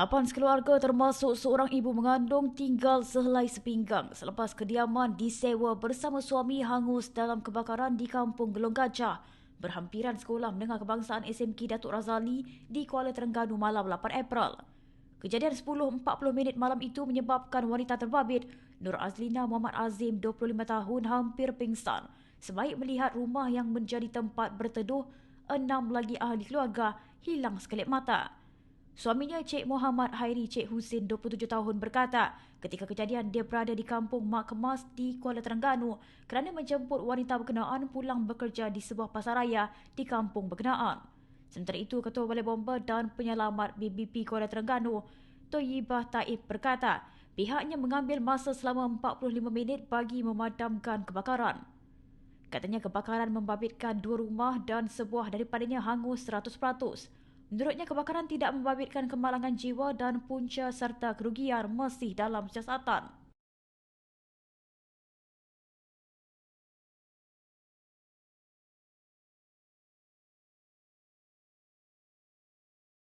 Lapan sekeluarga termasuk seorang ibu mengandung tinggal sehelai sepinggang selepas kediaman disewa bersama suami hangus dalam kebakaran di kampung Gelong Gajah berhampiran sekolah menengah kebangsaan SMK Datuk Razali di Kuala Terengganu malam 8 April. Kejadian 10.40 minit malam itu menyebabkan wanita terbabit Nur Azlina Muhammad Azim 25 tahun hampir pingsan sebaik melihat rumah yang menjadi tempat berteduh enam lagi ahli keluarga hilang sekelip mata. Suaminya Cik Muhammad Hairi Cik Husin 27 tahun berkata ketika kejadian dia berada di kampung Mak Kemas di Kuala Terengganu kerana menjemput wanita berkenaan pulang bekerja di sebuah pasaraya di kampung berkenaan. Sementara itu, Ketua Balai Bomba dan Penyelamat BBP Kuala Terengganu, Toyibah Taib berkata pihaknya mengambil masa selama 45 minit bagi memadamkan kebakaran. Katanya kebakaran membabitkan dua rumah dan sebuah daripadanya hangus 100%. Menurutnya kebakaran tidak membabitkan kemalangan jiwa dan punca serta kerugian masih dalam siasatan.